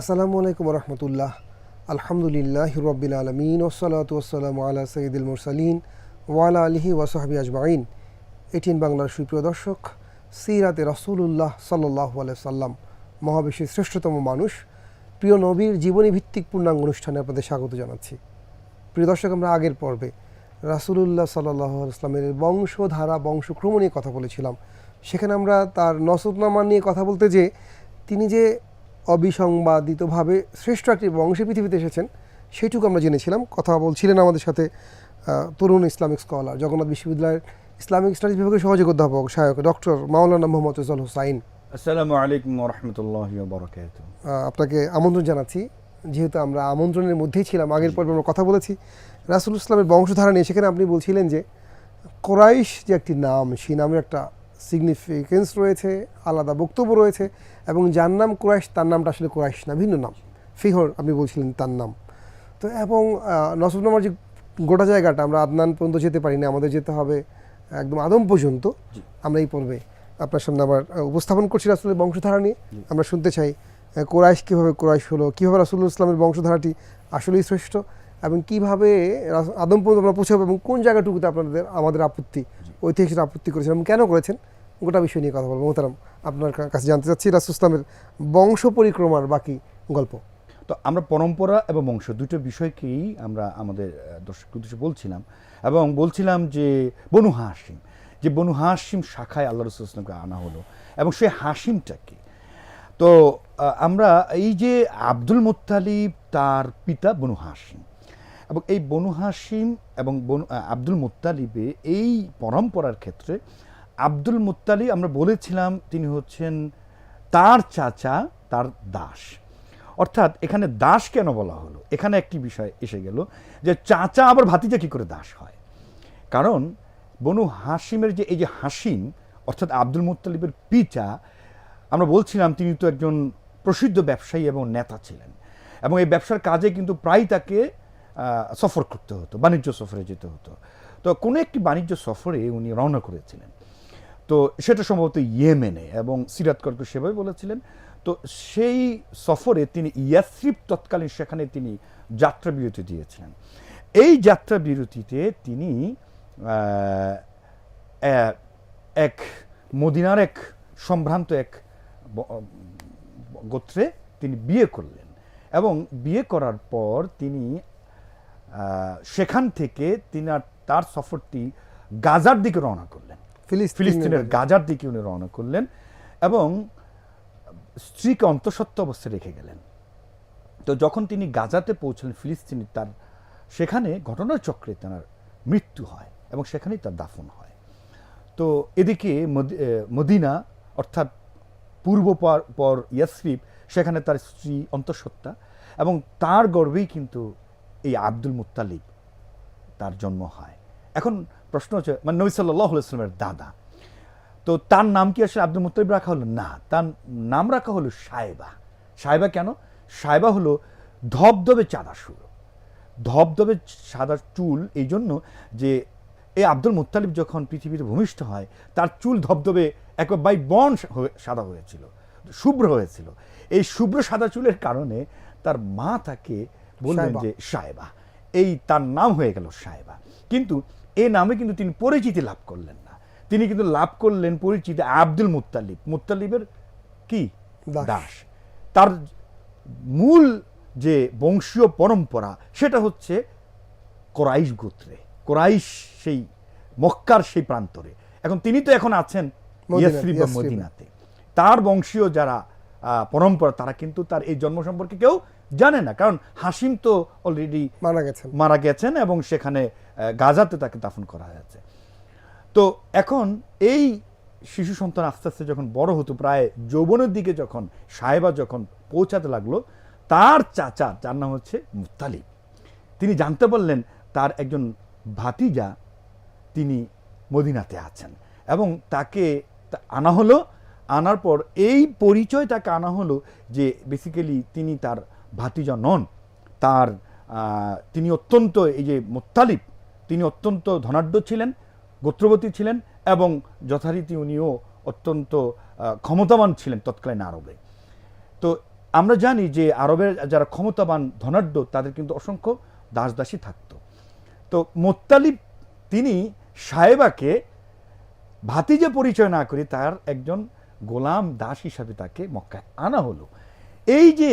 আসসালামু আলাইকুম রহমতুল্লাহ আলহামদুলিল্লাহ রবিল আলমিন ওসলাত ওসালাম আলা সঈদুল মুরসালিন ওয়ালা আলহি ওয়াসাহাবি আজমাইন। এটিন বাংলার সুপ্রিয় দর্শক, সিরাতে রসুল্লাহ সাল্লাহ সাল্লাম মহাবিশ্বের শ্রেষ্ঠতম মানুষ, প্রিয় নবীর জীবনী ভিত্তিক পূর্ণাঙ্গ অনুষ্ঠানে আপনাদের স্বাগত জানাচ্ছি। প্রিয় দর্শক, আমরা আগের পর্বে রাসুলুল্লাহ সাল্লাহ ইসলামের বংশধারা বংশক্রম নিয়ে কথা বলেছিলাম। সেখানে আমরা তার নসবনামা নিয়ে কথা বলতে যে তিনি যে অবিসংবাদিতভাবে শ্রেষ্ঠ একটি বংশে পৃথিবীতে এসেছেন সেইটুকু আমরা জেনেছিলাম। কথা বলছিলেন আমাদের সাথে তরুণ ইসলামিক স্কলার জগন্নাথ বিশ্ববিদ্যালয়ের ইসলামিক স্টাডিজ বিভাগের সহযোগ অধ্যাপক সহায়ক ডক্টর মাওলানা মোহাম্মদ রেজাল হোসাইন। আসসালামু আলাইকুম রহমতুল্লাহ বরকাত আপনাকে আমন্ত্রণ জানাচ্ছি। যেহেতু আমরা আমন্ত্রণের মধ্যেই ছিলাম আগের পর্বে আমরা কথা বলেছি। রাসুল ইসলামের বংশধারা নিয়ে সেখানে আপনি বলছিলেন যে কোরাইশ যে একটি নাম সেই নামের একটা সিগনিফিকেন্স রয়েছে আলাদা বক্তব্য রয়েছে এবং যার নাম কোরাইশ তার নামটা আসলে কোরাইশ না ভিন্ন নাম। ফিহর আপনি বলছিলেন তার নাম। তো এবং নসবনামার যে গোটা জায়গাটা আমরা আদনান পর্যন্ত যেতে পারি না আমাদের যেতে হবে একদম আদম পর্যন্ত। আমরা এই পর্বে আপনার সামনে আবার উপস্থাপন করছি রাসুলের বংশধারা নিয়ে। আমরা শুনতে চাই কোরাইশ কীভাবে কোরাইশ হলো কীভাবে রাসুল্লাহ ইসলামের বংশধারাটি আসলেই শ্রেষ্ঠ এবং কীভাবে আদম পর্যন্ত আমরা পৌঁছাবো এবং কোন জায়গাটুকুতে আপনাদের আমাদের আপত্তি ঐতিহাসিক আপত্তি করেছেন এবং কেন করেছেন গোটা বিষয় নিয়ে কথা বলব। মোহতারাম আপনার কাছে জানতে চাচ্ছি রাসুল ইসলামের বংশ পরিক্রমার বাকি গল্প। তো আমরা পরম্পরা এবং বংশ দুটো বিষয়কেই আমরা আমাদের দর্শক উদ্দেশ্যে বলছিলাম এবং বলছিলাম যে বনু হাসিম যে বনু হাসিম শাখায় আল্লাহ রসুল ইসলামকে আনা হলো এবং সেই হাসিমটা কি? তো আমরা এই যে আব্দুল মুত্তালিব তার পিতা বনু হাসিম এবং এই বনু হাসিম এবং বনু আব্দুল মুত্তালিবে এই পরম্পরার ক্ষেত্রে আব্দুল মুত্তালিব আমরা বলেছিলাম তিনি হচ্ছেন তার চাচা, তার দাস। অর্থাৎ এখানে দাস কেন বলা হলো? এখানে একটি বিষয় এসে গেল যে চাচা আবার ভাতিজা কি করে দাস হয়? কারণ বনু হাসিমের যে, এই যে হাসিম অর্থাৎ আব্দুল মুত্তালিবের পিতা, আমরা বলছিলাম তিনি তো একজন প্রসিদ্ধ ব্যবসায়ী এবং নেতা ছিলেন। এবং এই ব্যবসার কাজে কিন্তু প্রায় তাকে সফর করতে হতো, বাণিজ্য সফরে যেতে হতো। তো কোনো একটি বাণিজ্য সফরে উনি রওনা করেছিলেন। তো সেটা সম্ভবত ইয়েমেনে এবং সিরাতকর্ক সেভাবে বলেছিলেন। তো সেই সফরে তিনি ইয়াসরিফ তৎকালীন সেখানে তিনি যাত্রা বিরতি দিয়েছিলেন। এই যাত্রা বিরতিতে তিনি এক মদিনার এক সম্ভ্রান্ত এক গোত্রে তিনি বিয়ে করলেন এবং বিয়ে করার পর তিনি সেখান থেকে তিনি আর তার সফরটি গাজার দিকে রওনা করলেন। ফিলিস্তিনের গাজার দিকে উনি রওনা করলেন এবং স্ত্রীকে অন্তঃসত্ত্ব অবস্থায় রেখে গেলেন। তো যখন তিনি গাজাতে পৌঁছলেন ফিলিস্তিনি তার সেখানে ঘটনার চক্রে তার মৃত্যু হয় এবং সেখানেই তার দাফন হয়। তো এদিকে মদি- মদিনা অর্থাৎ পূর্ব পর- পর ইয়াসরিফ সেখানে তার স্ত্রী অন্তঃসত্ত্বা এবং তার গর্বেই কিন্তু এই আব্দুল মুত্তালিব, তার জন্ম হয়। এখন প্রশ্ন হচ্ছে মানে নবী সাল্লাহ ইসলামের দাদা, তো তার নাম কি আসলে আব্দুল মুত্তালিব রাখা হলো? না, তার নাম রাখা হলো সাহেবা সাহেবা কেন? সাহেবা হলো ধবধবে চাঁদা সুর ধবধবে সাদা চুল, এই জন্য যে এই আব্দুল মুত্তালিব যখন পৃথিবীতে ভূমিষ্ঠ হয়, তার চুল ধবধবে একবার বাই বন সাদা হয়েছিল, শুভ্র হয়েছিল। এই শুভ্র সাদা চুলের কারণে তার মা তাকে বললেন যে সাহেবা এই তার নাম হয়ে গেল সাহেবা। কিন্তু এই নামে কিন্তু তিনি পরিচিতি লাভ করলেন না। তিনি কিন্তু লাভ করলেন পরিচিতি আব্দুল মুত্তালিব। মুত্তালিবের কি? দাস। দাস। তার মূল যে বংশীয় পরম্পরা সেটা হচ্ছে কোরাইশ গোত্রে। কোরাইশ সেই মক্কার সেই প্রান্তরে। এখন তিনি তো এখন আছেন ইয়াসরিব মদিনাতে। তার বংশীয় যারা পরম্পরা তারা কিন্তু তার এই জন্ম সম্পর্কে কেউ জানে না। কারণ হাসিম তো অলরেডি মারা গেছেন। মারা গেছেন এবং সেখানে গাজাতে তাকে দাফন করা হয়েছে। তো এখন এই শিশু সন্তান আস্তে আস্তে যখন বড় হতো প্রায় যৌবনের দিকে যখন সাহেবা যখন পৌঁছাতে লাগল তার চাচা যার নাম হচ্ছে মুত্তালিব তিনি জানতে পারলেন তার একজন ভাতিজা তিনি মদিনাতে আছেন এবং তাকে আনা হলো। আনার পর এই পরিচয় তাকে আনা হলো যে বেসিক্যালি তিনি তার ভাতিজা নন, তার তিনি অত্যন্ত এই যে মোত্তালিব, তিনি অত্যন্ত ধনাঢ্য ছিলেন, গোত্রবতী ছিলেন এবং যথারীতি উনিও অত্যন্ত ক্ষমতাবান ছিলেন তৎকালীন আরবে। তো আমরা জানি যে আরবের যারা ক্ষমতাবান, ধনাঢ্য, তাদের কিন্তু অসংখ্য দাস দাসী থাকতো। তো মোত্তালিব, তিনি সাহেবাকে ভাতিজে পরিচয় না করে তার একজন গোলাম দাস হিসাবে তাকে মক্কায় আনা হলো। এই যে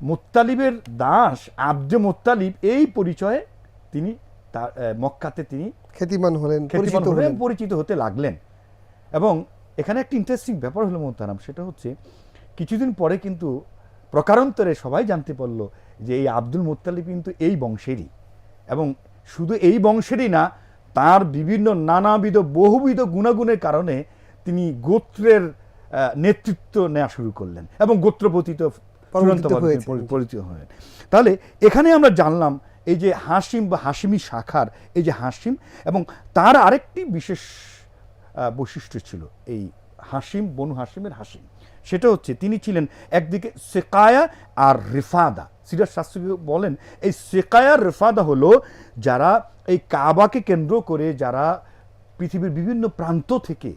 মোত্তালিবের দাস আব্দে মোত্তালিব এই পরিচয়ে তিনি তার মক্কাতে তিনি খ্যাতিমান হলেন খ্যাতিমান পরিচিত হলেন, পরিচিত হতে লাগলেন। এবং এখানে একটা ইন্টারেস্টিং ব্যাপার হলো মোহতারাম সেটা হচ্ছে কিছুদিন পরে কিন্তু প্রকারান্তরে সবাই জানতে পারল যে এই আব্দুল মুত্তালিব কিন্তু এই বংশেরই। এবং শুধু এই বংশেরই না তার বিভিন্ন নানাবিধ বহুবিধ গুণাগুণের কারণে তিনি গোত্রের নেতৃত্ব নেওয়া শুরু করলেন এবং গোত্রপতিত পরিণত পরিচিত তাহলে এখানে আমরা জানলাম এই যে হাসিম বা হাসিমি শাখার এই যে হাসিম এবং তার আরেকটি বিশেষ বৈশিষ্ট্য ছিল এই হাসিম বনু হাসিমের হাসিম। সেটা হচ্ছে তিনি ছিলেন একদিকে সেকায়া আর রেফাদা। সিরাজ শাস্ত্রী বলেন এই সেকায়া রেফাদা হলো যারা এই কাবাকে কেন্দ্র করে যারা পৃথিবীর বিভিন্ন প্রান্ত থেকে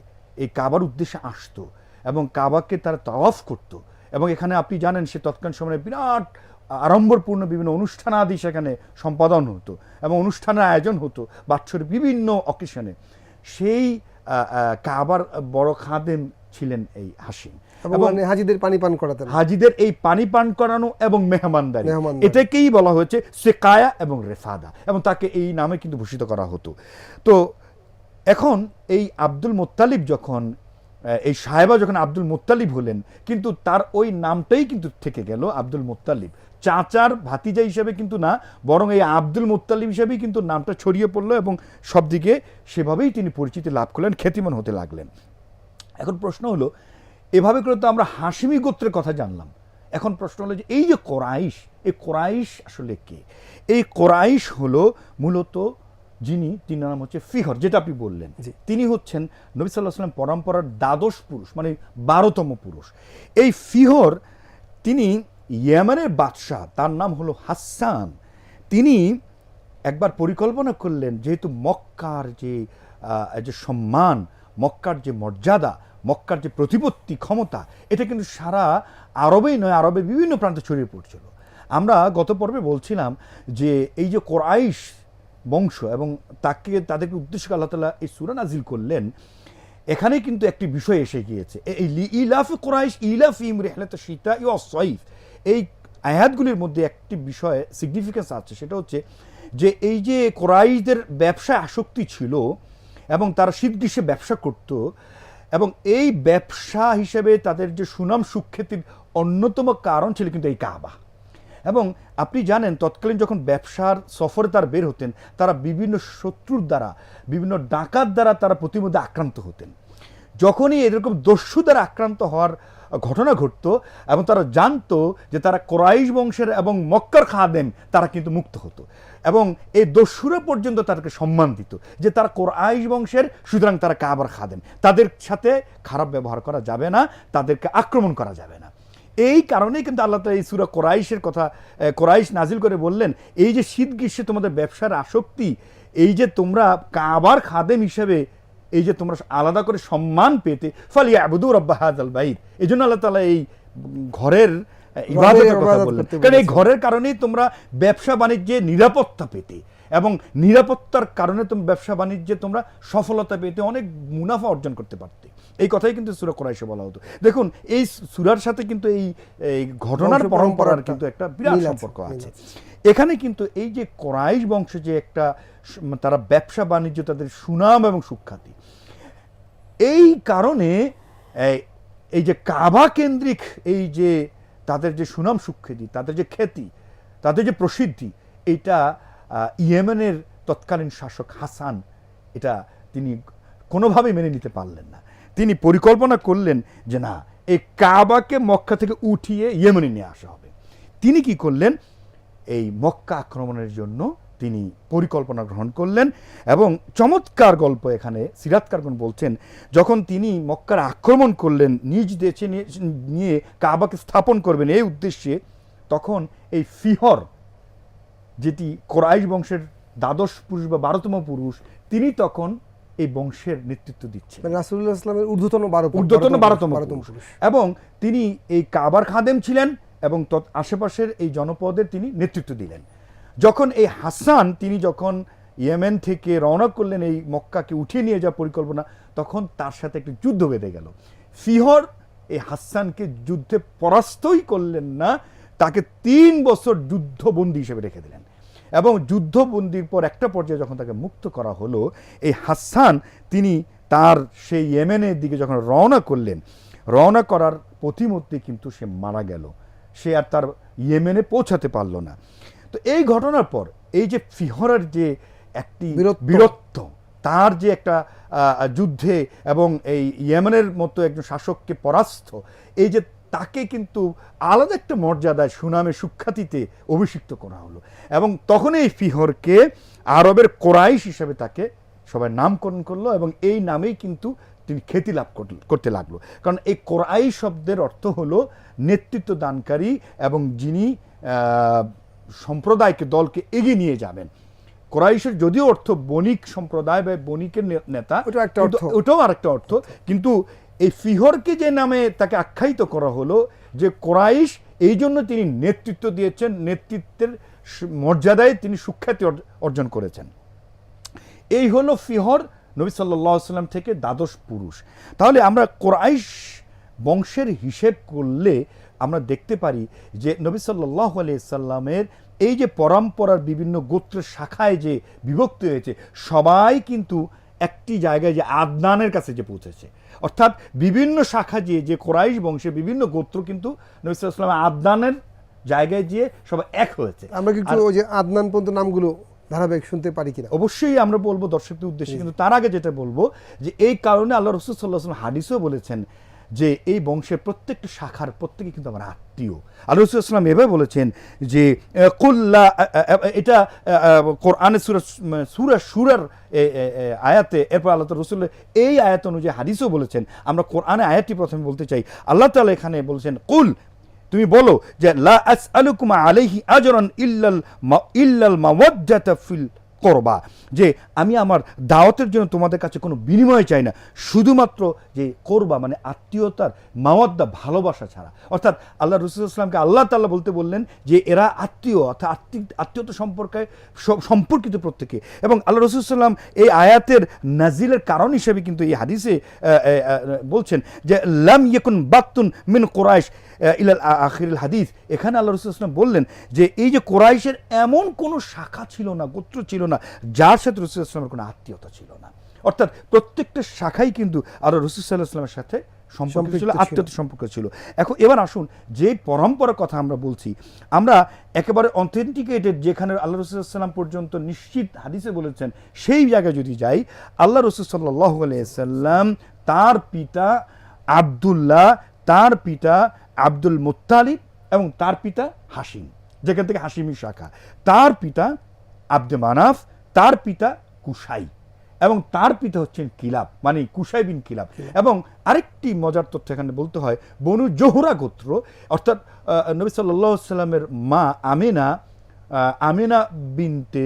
এই কাবার উদ্দেশ্যে আসতো এবং কাবাকে তারা তাওয়াফ করতো। এবং এখানে আপনি জানেন সে তৎকালীন সময়ে বিরাট আড়ম্বরপূর্ণ বিভিন্ন অনুষ্ঠান আদি সেখানে সম্পাদন হতো এবং অনুষ্ঠানের আয়োজন হতো বাৎসরিক বিভিন্ন অকেশনে। সেই কাবার বড় খাদেম ছিলেন এই হাসিম এবং মানে হাজিদের পানি পান করাতেন। হাজিদের এই পানি পান করানো এবং মেহমানদারি। এটাকেই বলা হয়েছে সেকায়া এবং রেফাদা এবং তাকে এই নামে কিন্তু ভূষিত করা হতো। তো এখন এই আব্দুল মোত্তালিব যখন এই সাহেবা যখন আব্দুল মোত্তালিব হলেন, কিন্তু তার ওই নামটাই কিন্তু থেকে গেল আব্দুল মোত্তালিব। চাচার ভাতিজা হিসেবে কিন্তু না, বরং এই আব্দুল মোত্তালিব হিসেবেই কিন্তু নামটা ছড়িয়ে পড়ল এবং সব দিকে সেভাবেই তিনি পরিচিতি লাভ করলেন, খ্যাতিমান হতে লাগলেন। এখন প্রশ্ন হলো, এভাবে করে তো আমরা হাসিমি গোত্রের কথা জানলাম। এখন প্রশ্ন হলো যে, এই যে কোরাইশ, এই কোরাইশ আসলে কে? এই কোরাইশ হলো মূলত যিনি তিনি নাম হচ্ছে ফিহর যেটা আপনি বললেন। তিনি হচ্ছেন নবী সাল্লাহ সাল্লাম পরম্পরার দ্বাদশ পুরুষ মানে বারোতম পুরুষ। এই ফিহর তিনি ইয়েমেনের বাদশাহ তার নাম হলো হাসান। তিনি একবার পরিকল্পনা করলেন যেহেতু মক্কার যে যে সম্মান মক্কার যে মর্যাদা মক্কার যে প্রতিপত্তি ক্ষমতা এটা কিন্তু সারা আরবেই নয় আরবের বিভিন্ন প্রান্তে ছড়িয়ে পড়ছিল। আমরা গত পর্বে বলছিলাম যে এই যে কোরাইশ বংশ এবং তাকে, তাদেরকে উদ্দেশ্য আল্লাহ তালা এই সুরা নাজিল করলেন এখানে কিন্তু একটি বিষয় এসে গিয়েছে। এই ইলাফ কোরাইশ, ইলাফ ইম রেহলাত সীতা ইউ সইফ এই আয়াতগুলির মধ্যে একটি বিষয় সিগনিফিকেন্স আছে, সেটা হচ্ছে যে এই যে কোরাইশদের ব্যবসায় আসক্তি ছিল এবং তারা শীত গ্রীষ্মে ব্যবসা করত এবং এই ব্যবসা হিসেবে তাদের যে সুনাম সুখ্যাতির অন্যতম কারণ ছিল কিন্তু এই কাবা। এবং আপনি জানেন তৎকালীন যখন ব্যবসার সফরে তারা বের হতেন, তারা বিভিন্ন শত্রুর দ্বারা, বিভিন্ন ডাকাত দ্বারা তারা প্রতিমধ্যে আক্রান্ত হতেন। যখনই এরকম দস্যু দ্বারা আক্রান্ত হওয়ার ঘটনা ঘটতো এবং তারা জানতো যে তারা কোরাইশ বংশের এবং মক্কার খাদেম, তারা কিন্তু মুক্ত হতো। এবং এই দস্যুরা পর্যন্ত তাদেরকে সম্মান দিত যে তারা কোরাইশ বংশের, সুতরাং তারা কাবার খাদেম। তাদের সাথে খারাপ ব্যবহার করা যাবে না, তাদেরকে আক্রমণ করা যাবে না। এই কারণেই কিন্তু আল্লাহ তাআলা এই সুরা কোরাইশের কথা কোরাইশ নাজিল করে বললেন এই যে শীত গ্রীষ্মে তোমাদের ব্যবসার আসক্তি এই যে তোমরা কাবার খাদেম হিসেবে এই যে তোমরা আলাদা করে সম্মান পেতে ফালি আবুদু রব্বা হাজাল বাইর এই জন্য আল্লাহ তালা এই ঘরের ইবাদতের কথা বললেন। কারণ এই ঘরের কারণেই তোমরা ব্যবসা বাণিজ্যে নিরাপত্তা পেতে এবং নিরাপত্তার কারণে তুমি ব্যবসা বাণিজ্যে তোমরা সফলতা পেতে অনেক মুনাফা অর্জন করতে পারতে। এই কথাই কিন্তু সুরা কোরাইশে বলা হতো। দেখুন এই সুরার সাথে কিন্তু এই ঘটনার পরম্পরার কিন্তু একটা বিরাট সম্পর্ক আছে। এখানে কিন্তু এই যে কোরাইশ বংশ যে একটা তারা ব্যবসা বাণিজ্য তাদের সুনাম এবং সুখ্যাতি এই কারণে এই- যে কাবা কেন্দ্রিক এই যে তাদের যে সুনাম সুখ্যাতি তাদের যে খ্যাতি তাদের যে প্রসিদ্ধি এটা ইয়েমেনের তৎকালীন শাসক হাসান এটা তিনি কোনোভাবেই মেনে নিতে পারলেন না। তিনি পরিকল্পনা করলেন যে না, এই কাবাকে মক্কা থেকে উঠিয়ে ইয়েমেনে নিয়ে আসা হবে। তিনি কি করলেন? এই মক্কা আক্রমণের জন্য তিনি পরিকল্পনা গ্রহণ করলেন এবং চমৎকার গল্প এখানে সিরাতকারগণ বলছেন, যখন তিনি মক্কার আক্রমণ করলেন, নিজ দেশে নিয়ে- নিয়ে কাবাকে স্থাপন করবেন এই উদ্দেশ্যে, তখন এই ফিহর, যেটি কোরাইশ বংশের দ্বাদশ পুরুষ বা বারোতম পুরুষ, তিনি তখন এই বংশের নেতৃত্ব দিচ্ছে। মানে রাসূলুল্লাহ ইসলামের ঊর্ধ্বতন বারো ঊর্ধ্বতন বারোতম বারোতম এবং তিনি এই কাবার খাদেম ছিলেন এবং তৎ আশেপাশের এই জনপদের তিনি নেতৃত্ব দিলেন। যখন এই হাসান তিনি যখন ইয়েমেন থেকে রওনা করলেন এই মক্কাকে উঠিয়ে নিয়ে যাওয়ার পরিকল্পনা তখন তার সাথে একটি যুদ্ধ বেঁধে গেল। ফিহর এই হাসানকে যুদ্ধে পরাস্তই করলেন না তাকে তিন বছর যুদ্ধবন্দী হিসেবে রেখে দিলেন। এবং যুদ্ধবন্দির পর একটা পর্যায়ে যখন তাকে মুক্ত করা হলো এই হাসান তিনি তার সেই ইয়েমেনের দিকে যখন রওনা করলেন রওনা করার প্রতিমধ্যে কিন্তু সে মারা গেল সে আর তার ইয়েমেনে পৌঁছাতে পারল না তো এই ঘটনার পর এই যে ফিহরের যে একটি বীরত্ব। বীরত্ব তার যে একটা যুদ্ধে এবং এই ইয়েমেনের মতো একজন শাসককে পরাস্ত এই যে তাকে কিন্তু আলাদা একটা মর্যাদায় সুনামে সুখ্যাতিতে অভিষিক্ত করা হলো। এবং তখন এই ফিহরকে আরবের কোরাইশ হিসেবে তাকে সবাই নামকরণ করল এবং এই নামেই কিন্তু তিনি খ্যাতি লাভ করতে লাগল। কারণ এই কোরাই শব্দের অর্থ হলো নেতৃত্ব দানকারী এবং যিনি সম্প্রদায়কে দলকে এগিয়ে নিয়ে যাবেন। কোরাইশের যদিও অর্থ বণিক সম্প্রদায় বা বণিকের নেতা ওটাও একটা অর্থ। ওটাও আরেকটা অর্থ। কিন্তু এই ফিহরকে যে নামে তাকে আখ্যায়িত করা হলো যে কোরাইশ এই জন্য তিনি নেতৃত্ব দিয়েছেন, নেতৃত্বের মর্যাদায় তিনি সুখ্যাতি অর্জ- অর্জন করেছেন। এই হলো ফিহর নবী সাল্লাহ সাল্লাম থেকে দ্বাদশ পুরুষ। তাহলে আমরা কোরাইশ বংশের হিসেব করলে আমরা দেখতে পারি যে নবী সাল্লাহ সাল্লামের এই যে পরম্পরার বিভিন্ন গোত্রের শাখায় যে বিভক্ত হয়েছে, সবাই কিন্তু একটি জায়গায় যে আদনানের কাছে যে পৌঁছেছে। অর্থাৎ বিভিন্ন শাখা যে যে কোরাইশ বংশে বিভিন্ন গোত্র কিন্তু নবিসামের আদনানের জায়গায় গিয়ে সবাই এক হয়েছে। আমরা কিন্তু ওই যে আদনান পর্যন্ত নামগুলো ধারাবাহিক শুনতে পারি কিনা? অবশ্যই আমরা বলব দর্শকদের উদ্দেশ্যে কিন্তু তার আগে যেটা বলব যে এই কারণে আল্লাহ রসুল সাল্লাহ হাদিসও বলেছেন যে এই বংশের প্রত্যেকটা শাখার প্রত্যেকে কিন্তু আমার আত্মীয়। আল্লাহ রসুল ইসলাম এভাবে বলেছেন যে কুল্লা এটা কোরআনে সুরা সুরা সুরার আয়াতে, এরপর আল্লাহ রসুল এই আয়াত অনুযায়ী হাদিসও বলেছেন। আমরা কোরআনে আয়াতটি প্রথমে বলতে চাই। আল্লাহ তাআলা এখানে বলছেন, কুল, তুমি বলো যে, লা আসআলুকুমা আলাইহি আজরান ইল্লাল ইল্লাল মাওয়াজ্জাতা ফিল করবা যে আমি আমার দাওয়াতের জন্য তোমাদের কাছে কোনো বিনিময় চাই না। শুধুমাত্র যে করবা মানে আত্মীয়তার মাওয়াদ্দা ভালোবাসা ছাড়া। অর্থাৎ আল্লাহ রসুল ইসলামকে আল্লাহ তাল্লাহ বলতে বললেন যে এরা আত্মীয়, অর্থাৎ আত্মিক, আত্মীয়তা সম্পর্কে সম্পর্কিত প্রত্যেকে। এবং আল্লাহ রসুল সাল্লাম এই আয়াতের নাজিলের কারণ হিসেবে কিন্তু এই হাদিসে বলছেন যে, লাম ইয়েকুন বাক্তুন মিন কোরাইশ। ইলাল আখিরুল হাদিস। এখানে আল্লাহ রসুল ইসলাম বললেন যে এই যে কোরাইশের এমন কোনো শাখা ছিল না গোত্র ছিল না যার সাথে রসুল ইসলামের কোনো আত্মীয়তা ছিল না। অর্থাৎ প্রত্যেকটা শাখাই কিন্তু আল্লাহ রসুল সাল্লাহ ইসলামের সাথে সম্পর্ক ছিল ছিল। আত্মীয়তা সম্পর্ক ছিল। এখন এবার আসুন যে পরম্পরার কথা আমরা বলছি আমরা একেবারে অথেন্টিকেটেড যেখানে আল্লাহ রসুলাম পর্যন্ত নিশ্চিত হাদিসে বলেছেন সেই জায়গায় যদি যাই আল্লাহ রসুল সাল্লাহ আলাইসাল্লাম তার পিতা আবদুল্লাহ তার পিতা আব্দুল মুত্তালিব এবং তার পিতা হাসিম যেখান থেকে হাসিমি শাখা। তার পিতা আব্দে মানাফ তার পিতা কুশাই এবং তার পিতা হচ্ছেন কিলাব মানে কুশাই বিন কিলাব। এবং আরেকটি মজার তথ্য এখানে বলতে হয় বনু জোহরা গোত্র অর্থাৎ নবী সাল্লাহ সাল্লামের মা আমিনা আমিনা বিনতে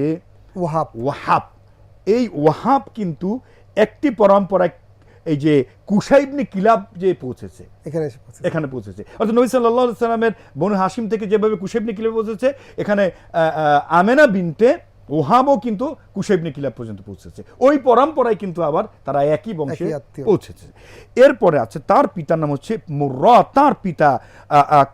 ওয়াহাব। ওয়াহাব। এই ওয়াহাব কিন্তু একটি পরম্পরায় এই যে কুসাইবনি কিলাব যে পৌঁছেছে এখানে এখানে পৌঁছেছে। অর্থাৎ নবী সাল্লাহ সাল্লামের বনু হাসিম থেকে যেভাবে কুশেবনি কিলাব পৌঁছেছে এখানে আমেনা বিনতে ওহাবও কিন্তু কুশেবনি কিলাব পর্যন্ত পৌঁছেছে। ওই পরম্পরায় কিন্তু আবার তারা একই বংশে পৌঁছেছে। এরপরে আছে তার পিতার নাম হচ্ছে মুর্রা তার পিতা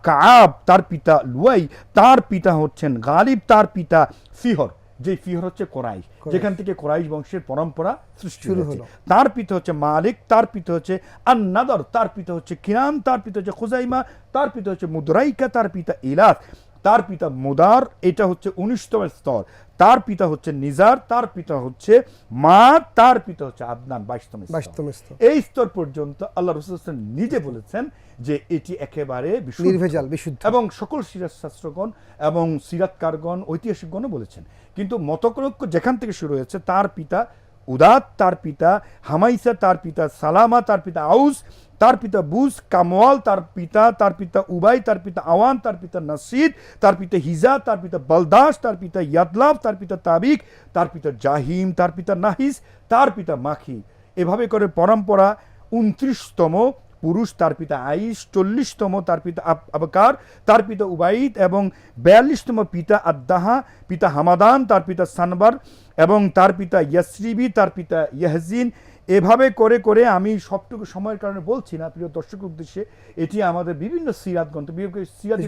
কাব তার পিতা লুয়াই তার পিতা হচ্ছেন গালিব তার পিতা ফিহর। যে ফিহর হচ্ছে কোরাইশ। যেখান থেকে কোরাইশ বংশের পরম্পরা সৃষ্টি হয়েছে। তার পিতা হচ্ছে মালিক তার পিতা হচ্ছে আন্নাদর তার পিতা হচ্ছে কিরান তার পিতা হচ্ছে খুজাইমা তার পিতা হচ্ছে মুদ্রাইকা তার পিতা ইলাস। তার পিতা মুদার এটা হচ্ছে উনিশতম স্তর তার পিতা হচ্ছে নিজার তার পিতা হচ্ছে মা তার পিতা হচ্ছে আদনান বাইশতম বাইশতম স্তর। এই স্তর পর্যন্ত আল্লাহ রসুল নিজে বলেছেন যে এটি একেবারে। নির্ভেজাল বিশুদ্ধ এবং সকল সিরাজ শাস্ত্রগণ এবং সিরাতকারগণ ঐতিহাসিকগণও বলেছেন কিন্তু মতকৈক্য যেখান থেকে শুরু হয়েছে তার পিতা উদাত তার পিতা হামাইসা তার পিতা সালামা তার পিতা আউস তার পিতা বুস কামওয়াল তার পিতা তার পিতা উবাই তার পিতা আওয়ান তার পিতা নাসিদ তার পিতা হিজা তার পিতা বলদাস তার পিতা ইয়াদলাভ তার পিতা তাবিক তার পিতা জাহিম তার পিতা নাহিস তার পিতা মাখি এভাবে করে পরম্পরা উনত্রিশতম পুরুষ তার পিতা আইস চল্লিশতম তার পিতা আবকার তার পিতা উবাইদ এবং বিয়াল্লিশতম পিতা আদ্দাহা পিতা হামাদান তার পিতা সানবার এবং তার পিতা ইয়াসরিবি তার পিতা ইয়াহজিন এভাবে করে করে আমি সবটুকু সময়ের কারণে বলছি না প্রিয় দর্শকের উদ্দেশ্যে এটি আমাদের বিভিন্ন সিরাত গ্রন্থ সিরাত।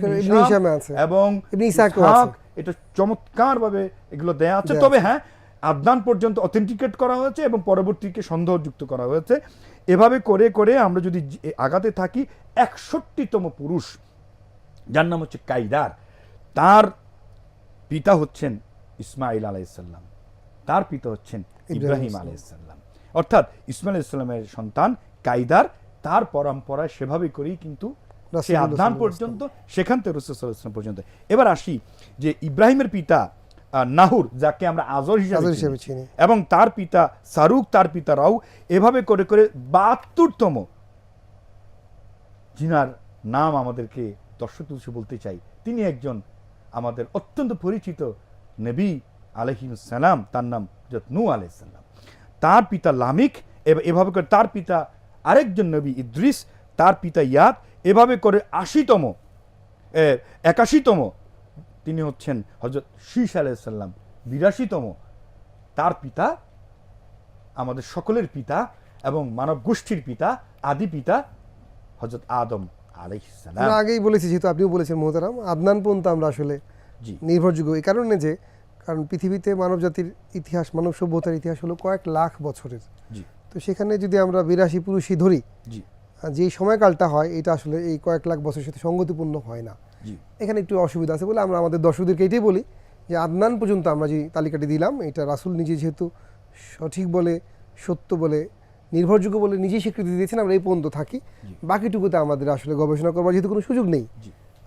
এবং। এটা চমৎকার ভাবে এগুলো দেয়া আছে তবে হ্যাঁ আদনান পর্যন্ত অথেন্টিকেট করা হয়েছে এবং পরবর্তীকে সন্দেহযুক্ত করা হয়েছে। এভাবে করে করে আমরা যদি আগাতে থাকি একষট্টিতম পুরুষ যার নাম হচ্ছে কাইদার তার পিতা হচ্ছেন ইসমাইল আলাইসাল্লাম তার পিতা হচ্ছেন ইব্রাহিম আলাইসাল্লাম অর্থাৎ ইসমাইল ইসলামের সন্তান কাইদার তার পরম্পরায় সেভাবে করেই কিন্তু সে আদান পর্যন্ত সেখান থেকে রসুলাম পর্যন্ত। এবার আসি যে ইব্রাহিমের পিতা নাহুর যাকে আমরা আজর হিসাবে চিনি, এবং তার পিতা শাহরুখ তার পিতা রাও এভাবে করে করে বাহাত্তরতম যিনার নাম আমাদেরকে দর্শক বলতে চাই। তিনি একজন আমাদের অত্যন্ত পরিচিত নবী আলহিমসালাম তার নাম হযরত নূহ আলাইসাল্লাম তার পিতা লামিক এভাবে করে তার পিতা আরেকজন নবী ইদ্রিস তার পিতা ইয়াদ এভাবে করে আশিতম একাশিতম তিনি হচ্ছেন হজরত শীষ আলাইসাল্লাম বিরাশিতম। তার পিতা আমাদের সকলের পিতা এবং মানব গোষ্ঠীর পিতা আদি পিতা হজরত আদম আলাইসালাম আগেই বলেছি যেহেতু আপনিও বলেছেন মোহতারাম আদনান পর্যন্ত আমরা আসলে জি। নির্ভরযোগ্য। এই কারণে যে কারণ পৃথিবীতে মানব জাতির ইতিহাস মানব সভ্যতার ইতিহাস হলো কয়েক লাখ বছরের। জি। তো সেখানে যদি আমরা বিরাশি পুরুষই ধরি জি। আর যেই সময়কালটা হয় এটা আসলে এই কয়েক লাখ বছরের সাথে সঙ্গতিপূর্ণ হয় না। এখানে একটু অসুবিধা আছে বলে আমরা আমাদের দর্শকদেরকে এটাই বলি যে আদনান পর্যন্ত আমরা যে তালিকাটি দিলাম এটা রাসূল নিজে যেহেতু সঠিক বলে সত্য বলে নির্ভরযোগ্য বলে নিজেই স্বীকৃতি দিয়েছেন আমরা এই পর্যন্ত থাকি। বাকিটুকুতে আমাদের আসলে গবেষণা করবার যেহেতু কোনো সুযোগ নেই।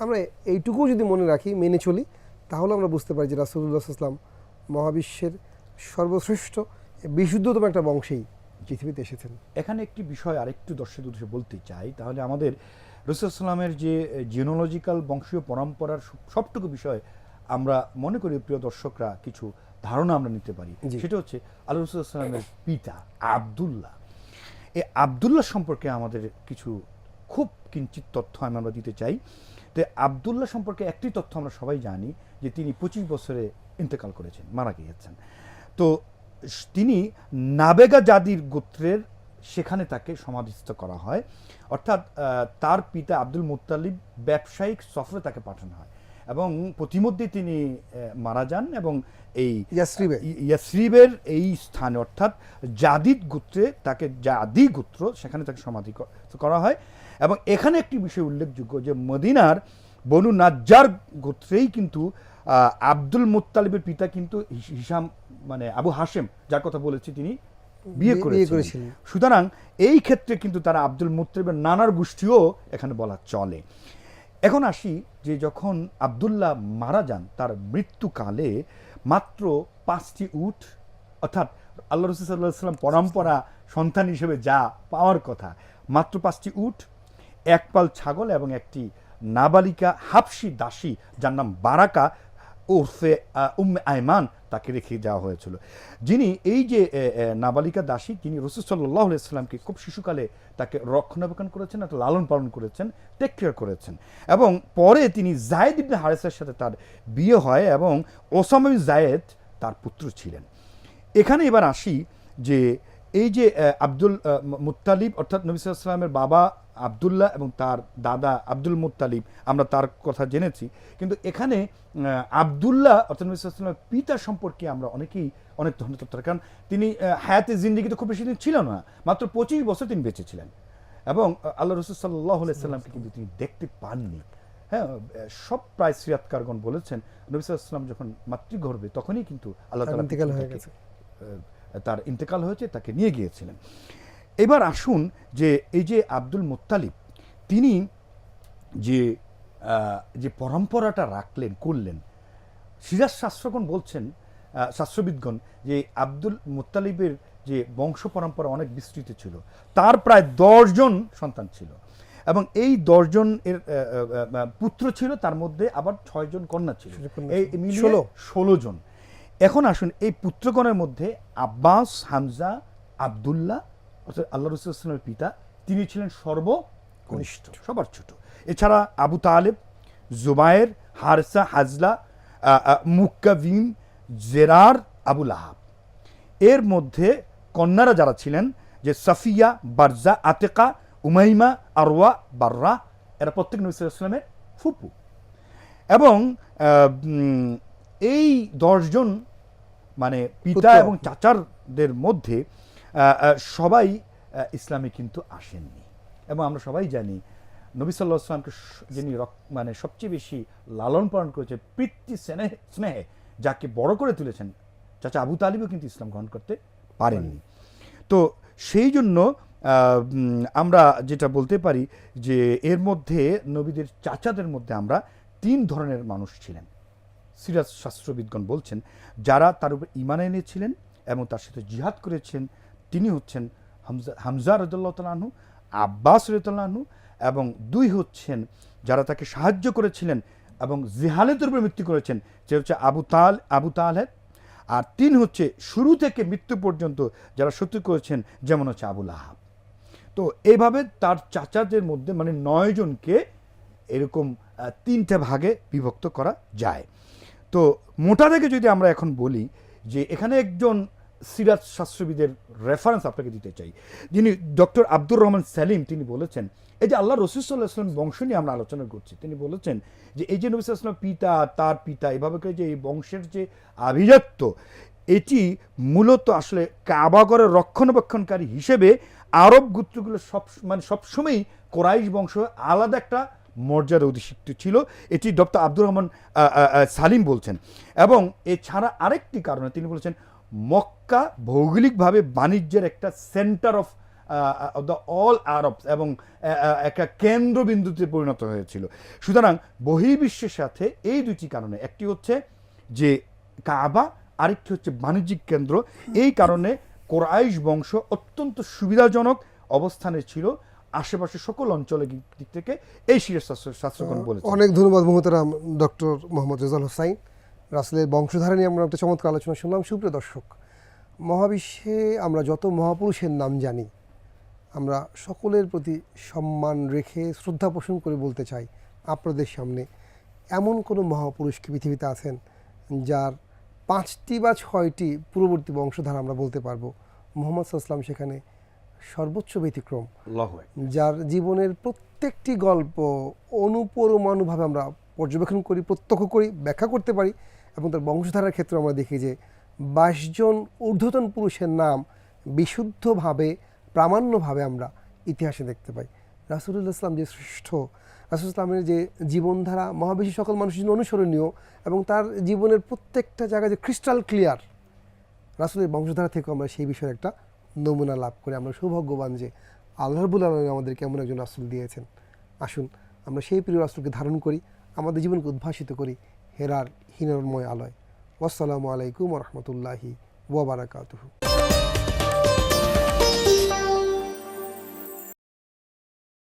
আমরা এইটুকু যদি মনে রাখি মেনে চলি তাহলে আমরা বুঝতে পারি যে রাসুল্লাহ ইসলাম মহাবিশ্বের সর্বশ্রেষ্ঠ বিশুদ্ধতম একটা বংশেই পৃথিবীতে এসেছেন। এখানে একটি বিষয় আরেকটু দর্শক উদ্দেশ্যে বলতে চাই তাহলে আমাদের রসুলামের যে জিওনোলজিক্যাল বংশীয় পরম্পরার সবটুকু বিষয় আমরা মনে করি প্রিয় দর্শকরা কিছু ধারণা আমরা নিতে পারি। সেটা হচ্ছে আল্লাহ রসুলামের পিতা আবদুল্লাহ। এই আবদুল্লাহ সম্পর্কে আমাদের কিছু খুব কিঞ্চিত তথ্য আমি আমরা দিতে চাই। তো আবদুল্লাহ সম্পর্কে একটি তথ্য আমরা সবাই জানি যে তিনি পঁচিশ বছরে ইন্তেকাল করেছেন মারা গিয়েছেন। তো তিনি নাবেগা জাদির গোত্রের সেখানে তাকে সমাধিস্থ করা হয়। অর্থাৎ তার পিতা আব্দুল মুত্তালিব ব্যবসায়িক সফরে তাকে পাঠানো হয় এবং প্রতিমধ্যে তিনি মারা যান এবং এই ইয়াসরিবের। এই স্থানে অর্থাৎ জাদিদ গোত্রে তাকে জাদি গোত্র সেখানে তাকে সমাধি করা হয় এবং এখানে একটি বিষয় উল্লেখযোগ্য যে মদিনার বনু নাজ্জার গোত্রেই কিন্তু আব্দুল মুত্তালিবের পিতা কিন্তু হিস- হিসাম মানে আবু হাশেম যার কথা বলেছি তিনি বিয়ে করেছিলেন। সুতরাং এই ক্ষেত্রে কিন্তু তারা আব্দুল মুত্তালিবের নানার গোষ্ঠীও এখানে বলা চলে এখন আসি যে যখন আব্দুল্লাহ মারা যান তার মৃত্যুকালে মাত্র পাঁচটি উট অর্থাৎ আল্লাহ রসুল সাল্লাহ সাল্লাম পরম্পরা সন্তান হিসেবে যা পাওয়ার কথা মাত্র পাঁচটি উট এক পাল ছাগল এবং একটি নাবালিকা হাফসি দাসী যার নাম বারাকা ওরফে উম্মে আয়মান তাকে রেখে যাওয়া হয়েছিল। যিনি এই যে নাবালিকা দাসী তিনি রসুল সাল্লাহ সাল্লামকে খুব শিশুকালে তাকে রক্ষণাবেক্ষণ করেছেন একটা লালন পালন করেছেন টেক কেয়ার করেছেন। এবং পরে তিনি জায়েদ ইবনে হারেসের সাথে তার বিয়ে হয় এবং ওসামা জায়েদ তার পুত্র ছিলেন। এখানে এবার আসি যে এই যে আব্দুল আহ, মু- মুত্তালিব অর্থাৎ নবী সাল্লামের বাবা আবদুল্লাহ এবং তার দাদা আব্দুল মুত্তালিব আমরা তার কথা জেনেছি। কিন্তু এখানে আবদুল্লাহ অর্থাৎ নবী পিতা সম্পর্কে আমরা অনেকেই অনেক ধরনের তথ্য কারণ তিনি হায়াতে জিন্দিগিতে খুব বেশি দিন ছিল না মাত্র পঁচিশ বছর তিনি বেঁচে ছিলেন। এবং আল্লাহ রসুল সাল্লাহ সাল্লামকে কিন্তু তিনি দেখতে পাননি। হ্যাঁ সব প্রায় সিরাতকারগণ বলেছেন নবী সাল্লাম যখন মাতৃগর্ভে তখনই কিন্তু আল্লাহ হয়ে গেছে। তার ইন্তেকাল হয়েছে তাকে নিয়ে গিয়েছিলেন। এবার আসুন যে এই যে আব্দুল মোত্তালিব তিনি যে যে পরম্পরাটা রাখলেন করলেন সিরাজ শাস্ত্রগণ বলছেন শাস্ত্রবিদগণ যে আব্দুল মুত্তালিবের যে বংশ পরম্পরা অনেক বিস্তৃত ছিল তার প্রায় দশজন সন্তান ছিল এবং এই দশজন এর পুত্র ছিল তার মধ্যে আবার ছয়জন কন্যা ছিল। এই ষোলো। ষোলো জন। এখন আসুন এই পুত্রগণের মধ্যে আব্বাস হামজা আবদুল্লাহ অর্থাৎ আল্লাহ রসুলের পিতা তিনি ছিলেন সর্বকনিষ্ঠ সবার ছোট। এছাড়া আবু তালেব জুবায়ের হারসা হাজলা আহ, জেরার আবুল আহাব এর মধ্যে কন্যারা যারা ছিলেন যে Safiya Barza Atika Umaima Arwa Barra এরা প্রত্যেক নবী সাল্লাল্লাহু ফুপু। এবং এই দশজন মানে পিতা এবং চাচারদের মধ্যে সবাই ইসলামে কিন্তু আসেননি। এবং আমরা সবাই জানি, নবী সাল্লাহ আসলামকে যিনি মানে সবচেয়ে বেশি লালন পালন করেছে পিতৃ স্নেহে স্নেহে যাকে বড় করে তুলেছেন, চাচা আবু তালিবও কিন্তু ইসলাম গ্রহণ করতে পারেননি। তো সেই জন্য আমরা যেটা বলতে পারি যে এর মধ্যে নবীদের চাচাদের মধ্যে আমরা তিন ধরনের মানুষ ছিলেন। সিরাজ শাস্ত্রবিদগণ বলছেন, যারা তার উপর ইমান এনেছিলেন এবং তার সাথে জিহাদ করেছেন তিনি হচ্ছেন হামজা হামজা রদুল্লাহ আব্বাস রদুল্লাহু এবং দুই হচ্ছেন যারা তাকে সাহায্য করেছিলেন এবং জেহালেদের উপর মৃত্যু করেছেন। সে হচ্ছে আবু তাল, আবু তালেব। আর তিন হচ্ছে শুরু থেকে মৃত্যু পর্যন্ত যারা শত্রু করেছেন, যেমন হচ্ছে আবুল আহাব তো এইভাবে তার চাচাদের মধ্যে মানে নয় জনকে এরকম তিনটে ভাগে বিভক্ত করা যায়। তো মোটা থেকে যদি আমরা এখন বলি যে এখানে একজন সিরাজ শাস্ত্রবিদের রেফারেন্স আপনাকে দিতে চাই। যিনি ডক্টর আব্দুর রহমান সালিম, তিনি বলেছেন, এই যে আল্লাহ রসুল্লাহ বংশ নিয়ে আমরা আলোচনা করছি, তিনি বলেছেন যে এই যে নবী পিতা, তার পিতা, এভাবে করে যে এই বংশের যে আভিজাত্য, এটি মূলত আসলে কাবাগরের রক্ষণাবেক্ষণকারী হিসেবে আরব গোত্রগুলো সব মানে সবসময়ই কোরাইশ বংশ আলাদা একটা মর্যাদা অধিষ্ঠিত ছিল। এটি ডক্টর আব্দুর রহমান সালিম বলছেন। এবং এছাড়া আরেকটি কারণে তিনি বলেছেন মক্কা ভৌগোলিকভাবে বাণিজ্যের একটা centre of the all Arab এবং একটা কেন্দ্রবিন্দুতে পরিণত হয়েছিল। সুতরাং বহির্বিশ্বের সাথে এই দুটি কারণে, একটি হচ্ছে যে কাবা, আরেকটি হচ্ছে বাণিজ্যিক কেন্দ্র। এই কারণে কোরাইশ বংশ অত্যন্ত সুবিধাজনক অবস্থানে ছিল আশেপাশে সকল অঞ্চলের দিক থেকে, এই শিরের শাস্ত্রগণ বলেছে। অনেক ধন্যবাদ মোহতারাম ডক্টর মোহাম্মদ রেজাল হোসাইন। রাসেলের বংশধারা নিয়ে আমরা একটা চমৎকার আলোচনা শুনলাম। সুপ্রিয় দর্শক মহাবিশ্বে আমরা যত মহাপুরুষের নাম জানি আমরা সকলের প্রতি সম্মান রেখে শ্রদ্ধা পোষণ করে বলতে চাই আপনাদের সামনে এমন কোনো মহাপুরুষ কি পৃথিবীতে আছেন যার পাঁচটি বা ছয়টি পূর্ববর্তী বংশধারা আমরা বলতে পারব? মোহাম্মদ সাল্লাম সেখানে সর্বোচ্চ ব্যতিক্রম যার জীবনের প্রত্যেকটি গল্প অনুপরমাণুভাবে আমরা পর্যবেক্ষণ করি, প্রত্যক্ষ করি, ব্যাখ্যা করতে পারি এবং তার বংশধারার ক্ষেত্রে আমরা দেখি যে বাইশজন ঊর্ধ্বতন পুরুষের নাম বিশুদ্ধভাবে, প্রামাণ্যভাবে আমরা ইতিহাসে দেখতে পাই। রাসুলুল্লাহ ইসলাম যে শ্রেষ্ঠ রাসুল ইসলামের যে জীবনধারা মহাবেশী সকল মানুষের জন্য অনুসরণীয় এবং তার জীবনের প্রত্যেকটা জায়গায় যে ক্রিস্টাল ক্লিয়ার রাসুলের বংশধারা থেকে আমরা সেই বিষয়ে একটা নমুনা লাভ করি। আমরা সৌভাগ্যবান যে আল্লাহ রবুল আলম আমাদেরকে এমন একজন রাসুল দিয়েছেন। আসুন, আমরা সেই প্রিয় রাসুলকে ধারণ করি। আমাদের জীবনকে উদ্ভাসিত করি। হেরার হিনময় আলয়। আসসালামু আলাইকুম রহমতুল্লাহি ওয়াবারাকাতুহু